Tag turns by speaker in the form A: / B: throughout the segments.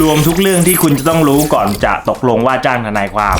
A: รวมทุกเรื่องที่คุณจะต้องรู้ก่อนจะตกลงว่าจ้างทนายความ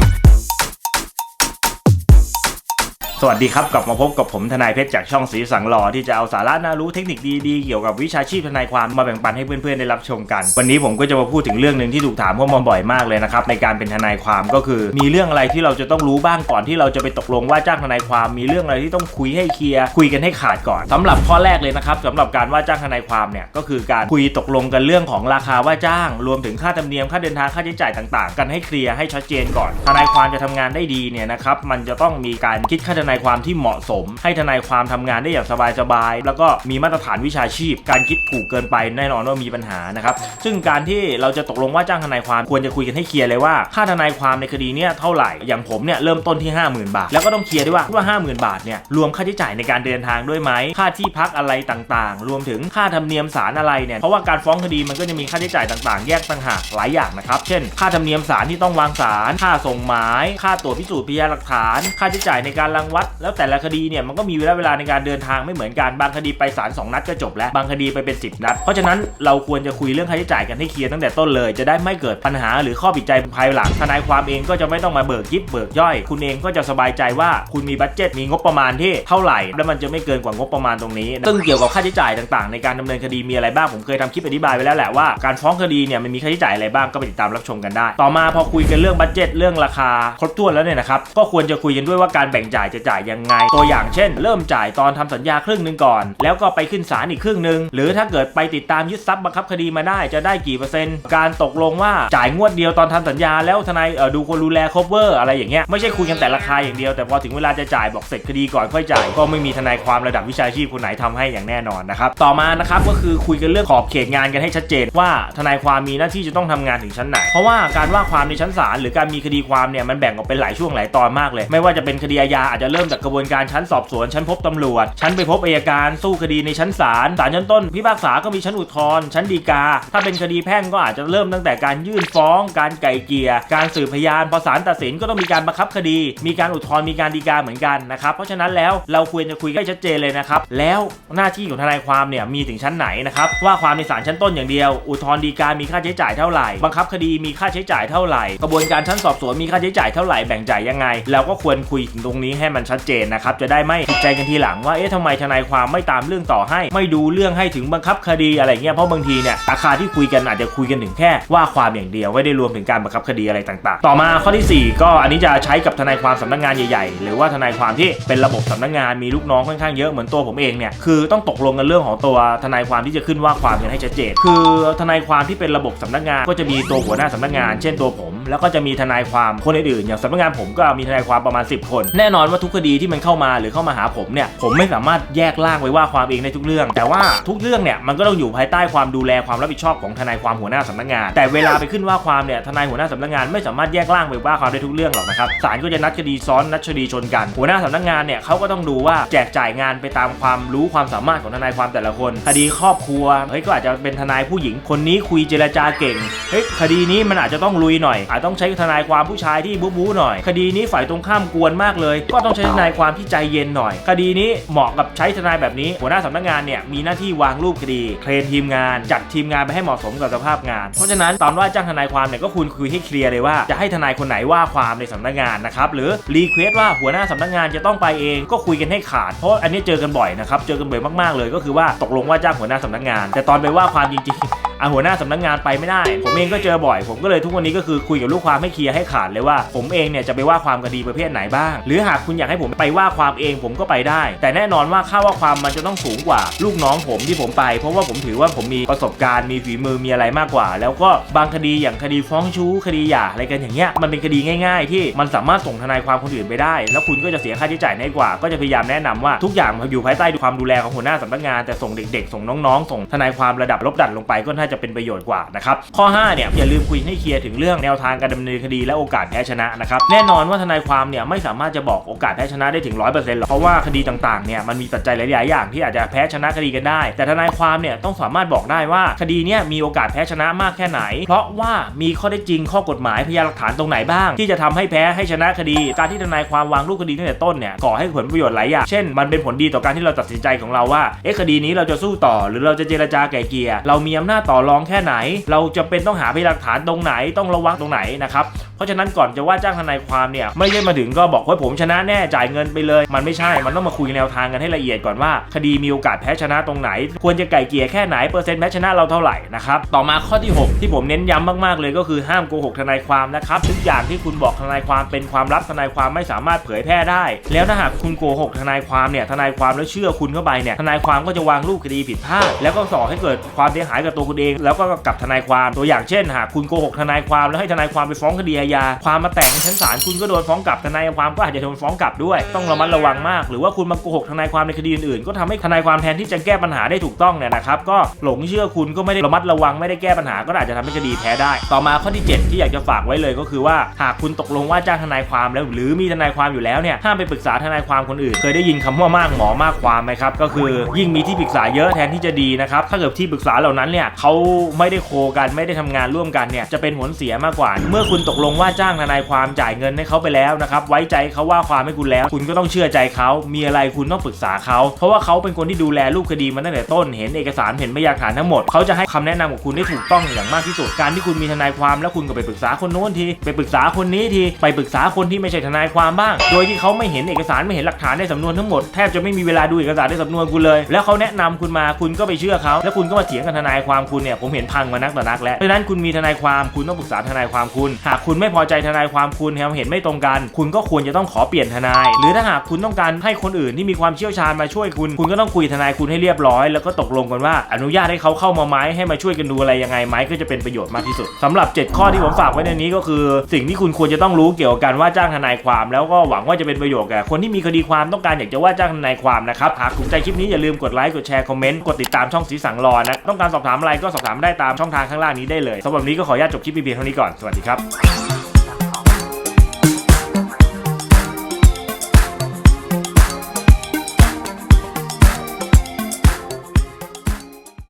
A: วัสดีครับกลับมาพบกับผมทนายเพชรจากช่องสีสังหล่อที่จะเอาสาระน่ารู้เทคนิคดีๆเกี่ยวกับวิชาชีพทนายความมาแบ่งปันให้เพื่อนๆได้รับชมกัน วันนี้ผมก็จะมาพูดถึงเรื่องหนึ่งที่ถูกถามเข้ามาบ่อยมากเลยนะครับในการเป็นทนายความก็คือ มีเรื่องอะไรที่เราจะต้องรู้บ้างก่อนที่เราจะไปตกลงว่าจ้างทนายความ มีเรื่องอะไรที่ต้องคุยให้เคลียร์คุยกันให้ขาดก่อนสำหรับข้อแรกเลยนะครับสำหรับการว่าจ้างทนายความเนี่ยก็คือการคุยตกลงกันเรื่องของราคาว่าจ้าง รวมถึงค่าธรรมเนียมค่าเดินทางค่าใช้จ่ายต่าง ๆ กันให้เคลียร์ให้ชัดเจนก่อน ทนายความจะทำงานได้ดีเนี่ยนะครับมันจะต้องมีการคิดค่าทนายายความที่เหมาะสม ให้ทนายความทำงานได้อย่างสบายๆแล้วก็มีมาตรฐานวิชาชีพ การคิดถูกเกินไปแน่นอนว่ามีปัญหานะครับซึ่งการที่เราจะตกลงว่าจ้างทนายความควรจะคุยกันให้เคลียร์เลยว่าค่าทนายความในคดีเนี้ยเท่าไหร่อย่างผมเนี่ยเริ่มต้นที่ 50,000 บาท แล้วก็ต้องเคลียร์ด้วยว่าว่า50,000 บาทเนี่ยรวมค่าใช้จ่ายในการเดินทางด้วยไหมค่าที่พักอะไรต่างๆ รวมถึงค่าธรรมเนียมศาลอะไรเนี่ยเพราะว่าการฟ้องคดีมันก็จะมีค่าใช้จ่ายต่างๆ แยกต่างหากหลายอย่างนะครับเช่น ค่าธรรมเนียมศาลที่ต้องวางศาลค่าส่งหมาย ค่าตรวจพิสูจน์พยานหลักฐาน ค่าใช้จ่ายในการรังวัด แล้วแต่ละคดีเนี่ยมันก็มีเวลาเวลาในการเดินทางไม่เหมือนกัน บางคดีไปศาลสองนัดก็จบแล้ว บางคดีไปเป็น 10 นัด เพราะฉะนั้นเราควรจะคุยเรื่องค่าใช้จ่ายกันให้เคลียร์ตั้งแต่ต้นเลย จะได้ไม่เกิดปัญหาหรือข้อผิดใจภายหลัง ทนายความเองก็จะไม่ต้องมาเบิกยิบเบิกย่อย คุณเองก็จะสบายใจว่าคุณมีบัตเจ็ตมีงบประมาณที่เท่าไหร่ แล้วมันจะไม่เกินกว่างบประมาณตรงนี้ ซึ่งเกี่ยวกับค่าใช้จ่ายต่างๆ ในการดำเนินคดีมีอะไรบ้าง ผมเคยทำคลิปอธิบายไปแล้วแหละว่าการฟ้องคดีเนี่ยมันมีค่าใช้จ่ายอะไรบ้างก็ไปติดตามรับชมกันได้ ต่อมาพอคุยกันเรื่องบัตเจ็ตเรื่องราคาครบถ้วนแล้วเนี่ยนะครับก็ควรจะคุยกันด้วยว่าการแบ่งจ่ายจะจ่ายยังไง ตัวอย่างเช่น เริ่มจ่ายตอนทำสัญญาครึ่งหนึ่งก่อน แล้วก็ไปขึ้นศาลอีกครึ่งหนึ่งหรือถ้าเกิดไปติดตามยึดทรัพย์บังคับคดีมาได้จะได้กี่เปอร์เซ็นต์การตกลงว่าจ่ายงวดเดียวตอนทำสัญญาแล้วทนายเออดูคนดูแล cover อะไรอย่างเงี้ยไม่ใช่คุยกันแต่ราคาอย่างเดียว แต่พอถึงเวลาจะจ่ายบอกเสร็จคดีก่อนค่อยจ่ายก็ไม่มีทนายความระดับวิชาชีพคนไหนทำให้อย่างแน่นอนนะครับต่อมานะครับก็คือคุยกันเรื่องขอบเขตงานกันให้ชัดเจนว่าทนายความมีหน้าที่จะต้องทำงานถึงชั้นไหน เพราะว่าการว่าความในชั้นศาลหรือการมีคดีความเนี่ยมันแบ่งออกเป็นหลายช่วงหลายตอนมากเลย ไม่ว่าจะเป็นคดีอาญาอาจจะเริ่มจากกระบวนการชั้นสอบสวนชั้นพบตำรวจ ชั้นไปพบอัยการสู้คดีในชั้นศาลศาลชั้นต้นพิพากษาก็มีชั้นอุทธรณ์ชั้นฎีกา ถ้าเป็นคดีแพ่งก็อาจจะเริ่มตั้งแต่การยื่นฟ้อง การไกล่เกลี่ยการสืบพยานพอศาลตัดสินก็ต้องมีการบังคับคดี มีการอุทธรณ์มีการฎีกาเหมือนกันนะครับเพราะฉะนั้นแล้วเราควรจะคุยให้ชัดเจนเลยนะครับแล้วหน้าที่ของทนายความเนี่ยมีถึงชั้นไหนนะครับว่าความในศาลชั้นต้นอย่างเดียว อุทธรณ์ฎีกามีค่าใช้จ่ายเท่าไหร่บังคับคดีมีค่าใช้จ่ายเท่าไหร่ กระบวนการชั้นสอบสวนมีค่าใช้จ่ายเท่าไหร่แบ่งจ่ายยังไงเราก็ควรคุยถึงตรงนี้ให้มันชัดเจนนะครับจะได้ไม่ติดใจกันทีหลังว่าเอ๊ะทำไมทนายความไม่ตามเรื่องต่อให้ ไม่ดูเรื่องให้ถึงบังคับคดีอะไรเงี้ยเพราะบางทีเนี่ยราคาที่คุยกันอาจจะคุยกันถึงแค่ว่าความอย่างเดียวไม่ได้รวมถึงการบังคับคดีอะไรต่าง ๆ ต่อมาข้อทีสี่4 ก็อันนี้จะใช้กับทนายความสำนักงานใหญ่ๆ หรือว่าทนายความที่เป็นระบบสำนักงานมีลูกน้องค่อนข้างเยอะเหมือนตัวผมเองเนี่ยคือต้องตกลงกันเรื่องของตัวทนายความที่จะขึ้นว่าความกันให้ชัดเจน คือทนายความที่เป็นระบบสำนักงาน ก็จะมีตัวหัวหน้าสำนักงาน เช่นตัวผม แล้วก็จะมีทนายความคนอื่นๆอย่างสำนักงานผมก็มีทนายความประมาณ 10 คน แน่นอนว่าทุกคดีที่มันเข้ามาหรือเข้ามาหาผมเนี่ยผมไม่สามารถแยกล่างไว้ว่าความเองในทุกเรื่อง แต่ว่าทุกเรื่องเนี่ยมันก็ต้องอยู่ภายใต้ความดูแลความรับผิดชอบของทนายความหัวหน้าสำนักงาน แต่เวลาไปขึ้นว่าความเนี่ยทนายหัวหน้าสำนักงานไม่สามารถแยกล่างไปว่าความได้ทุกเรื่องหรอกนะครับศาลก็จะนัดคดีซ้อนนัดคดีชนกันหัวหน้าสำนักงานเนี่ยเขาก็ต้องดูว่าแจกจ่ายงานไปตามความรู้ความสามารถของทนายความแต่ละคน คดีครอบครัวเฮ้ยก็อาจจะเป็นทนายผู้หญิงคนนี้คุยเจรจาเก่งเฮ้ยคดีนี้มันอาจจะต้องลุยหน่อย อาจต้องใช้ทนายความผู้ชายที่บู๊บู๊หน่อย คดีนี้ฝ่ายตรงข้ามกวนมากเลย ก็ต้องใช้ทนายความที่ใจเย็นหน่อย คดีนี้เหมาะกับใช้ทนายแบบนี้ หัวหน้าสำนักงานเนี่ยมีหน้าที่วางรูปคดีเทรนทีมงาน จัดทีมงานไปให้เหมาะสมกับสภาพงาน เพราะฉะนั้นตอนว่าจ้างทนายความเนี่ยก็คุณคุยให้เคลียร์เลยว่าจะให้ทนายคนไหนว่าความในสำนักงานนะครับหรือรีเควสว่าหัวหน้าสำนักงานจะต้องไปเองก็คุยกันให้ขาดเพราะอันนี้เจอกันบ่อยนะครับเจอกันบ่อยมากๆเลยก็คือว่าตกลงว่าจ้างหัวหน้าสำนักงาน แต่ตอนไปว่าความจริงๆ อะหัวหน้าสำนักงานไปไม่ได้ ผมเองก็เจอบ่อย ผมก็เลยทุกวันนี้ก็คือคุยกับลูกความให้เคลียร์ให้ขาดเลยว่า ผมเองเนี่ยจะไปว่าความคดีประเภทไหนบ้าง หรือหากคุณอยากให้ผมไปว่าความเองผมก็ไปได้ แต่แน่นอนว่าค่าว่าความมันจะต้องสูงกว่า ลูกน้องผมที่ผมไป เพราะว่าผมถือว่าผมมีประสบการณ์มีฝีมือมีอะไรมากกว่า แล้วก็บางคดีอย่างคดีฟ้องชู้คดีหย่าอะไรกันอย่างเงี้ยมันเป็นคดีง่าย ๆ ที่มันสามารถส่งทนายความคนอื่นไปได้ แล้วคุณก็จะเสียค่าใช้จ่ายน้อยกว่า ก็จะพยายามแนะนำว่าทุกอย่างอยู่ภายใต้ความดูแลของหัวหน้าสำนักงานแต่ส่งเด็กๆส่งน้องๆ ส่งทนายความระดับลบดันลงไปก็น่าจะจะเป็นประโยชน์กว่านะครับข้อ5เนี่ยอย่าลืมคุยให้เคลียร์ถึงเรื่องแนวทางการดำเนินคดีและโอกาสแพ้ชนะนะครับแน่นอนว่าทนายความเนี่ยไม่สามารถจะบอกโอกาสแพ้ชนะได้ถึง 100%หรอกเพราะว่าคดีต่างๆเนี่ยมันมีปัจจัยหลายๆอย่างที่อาจจะแพ้ชนะคดีกันได้ แต่ทนายความเนี่ยต้องสามารถบอกได้ว่าคดีเนี้ยมีโอกาสแพ้ชนะมากแค่ไหน เพราะว่ามีข้อได้จริงข้อกฎหมายพยานหลักฐานตรงไหนบ้าง ที่จะทำให้แพ้ให้ชนะคดี การที่ทนายความวางรูปคดีตั้งแต่ต้นเนี่ยก่อให้ผลประโยชน์หลายอย่างเช่น มันเป็นผลดีต่อการที่เราตัดสินใจของเราว่าเอ๊ะคดีนี้เราจะสู้ต่อ หรือเราจะเจรจาไกล่เกลี่ยเรามีอำนาจต่อต่อรองแค่ไหน เราจะเป็นต้องหาพยานหลักฐานตรงไหนต้องระวังตรงไหนนะครับ ราะฉะนั้นก่อนจะว่าจ้างทนายความเนี่ยไม่ใช่มาถึงก็บอกว่าผมชนะแน่จ่ายเงินไปเลย มันไม่ใช่มันต้องมาคุยแนวทางกันให้ละเอียดก่อนว่า คดีมีโอกาสแพ้ชนะตรงไหน ควรจะไก่เกี่ยแค่ไหนเปอร์เซ็นต์แพ้ชนะเราเท่าไหร่นะครับต่อมาข้อที่ 6 ที่ผมเน้นย้ำมากๆเลยก็คือห้ามโกหกทนายความนะครับทุกอย่างที่คุณบอกทนายความเป็นความลับทนายความไม่สามารถเผยแพร่ได้ แล้วถ้าหากคุณโกหกทนายความเนี่ยทนายความแล้วเชื่อคุณเข้าไปเนี่ยทนายความก็จะวางรูปคดีผิดพลาดแล้วก็ส่อให้เกิดความเสียหายกับตัวคุณเอง แล้วก็กับทนายความตัวอย่างเช่น หากคุณโกหกทนายความแล้วให้ทนายความไปฟ้องคดีอาญาความมาแต่งในชั้นศาลคุณก็โดนฟ้องกลับทนายความก็อาจจะโดนฟ้องกลับด้วย ต้องระมัดระวังมาก หรือว่าคุณมาโกหกทนายความในคดีอื่นๆก็ทำให้ทนายความแทนที่จะแก้ปัญหาได้ถูกต้องเนี่ยนะครับก็หลงเชื่อคุณก็ไม่ได้ระมัดระวังไม่ได้แก้ปัญหาก็อาจจะทำให้คดีแพ้ได้ ต่อมาข้อที่ 7 ที่อยากจะฝากไว้เลยก็คือว่าหากคุณตกลงว่าจ้างทนายความแล้ว หรือมีทนายความอยู่แล้วเนี่ยห้ามไปปรึกษาทนายความคนอื่น เคยได้ยินคำว่ามากหมอมากความไหมครับก็คือยิ่งมีที่ปรึกษาเยอะแทนที่จะดีนะครับถ้าเกิดที่ปรึกษาเหล่านั้นเนี่ยเขาไม่ได้โคกันไม่ได้ทำงานร่วมกันเนี่ยจะเป็นผลเสียมากกว่า เมื่อคุณตกลงว่าจ้างทนายความจ่ายเงินให้เขาไปแล้วนะครับไว้ใจเขาว่าความให้คุณแล้ว คุณก็ต้องเชื่อใจเขามีอะไรคุณต้องปรึกษาเขาเพราะว่าเขาเป็นคนที่ดูแลรูปคดีมาตั้งแต่ต้น เห็นเอกสารเห็นพยานฐานทั้งหมดเขาจะให้คำแนะนำกับคุณได้ถูกต้องอย่างมากที่สุดการที่คุณมีทนายความแล้วคุณก็ไปปรึกษาคนโน้นทีไปปรึกษาคนนี้ทีไปปรึกษาคนที่ไม่ใช่ทนายความบ้าง โดยที่เขาไม่เห็นเอกสารไม่เห็นหลักฐานในสำนวนทั้งหมดแทบจะไม่มีเวลาดูเอกสารในสำนวนคุณเลย แล้วเขาแนะนำคุณมาคุณก็ไปเชื่อเขาแล้วคุณก็มาเถียงกับทนายความคุณเนี่ยผมเห็นพังมานักต่อนักแล้วเพราะนั้นคุณมีทนายความคุณต้องปรึกษาทนายความคุณ หากคุณไม่พอใจทนายความคุณเห็นไม่ตรงกัน คุณก็ควรจะต้องขอเปลี่ยนทนาย หรือถ้าหากคุณต้องการให้คนอื่นที่มีความเชี่ยวชาญมาช่วยคุณ คุณก็ต้องคุยทนายคุณให้เรียบร้อย แล้วก็ตกลงกันว่าอนุญาตให้เขาเข้ามาไหมให้มาช่วยกันดูอะไรยังไงไหมก็จะเป็นประโยชน์มากที่สุดสำหรับ 7 ข้อที่ผมฝากไว้ในนี้ก็คือ สิ่งที่คุณควรจะต้องรู้เกี่ยวกับการว่าจ้างทนายความแล้วก็หวังว่าจะเป็นประโยชน์แก่คนที่มีคดีความต้องการอยากจะว่าจ้างทนายความนะครับหากถูกใจคลิปนี้อย่าลืมกดไลค์กดแชร์คอมเมนต์กดติดตามช่องสีสังรอนะต้องการสอบถามอะไรก็สอบถามได้ตามช่องทางข้างล่างนี้ได้เลยสำหรับนี้ก็ขออนุญาตจบคลิปเพียงเท่านี้ก่อนสวัสดีครับ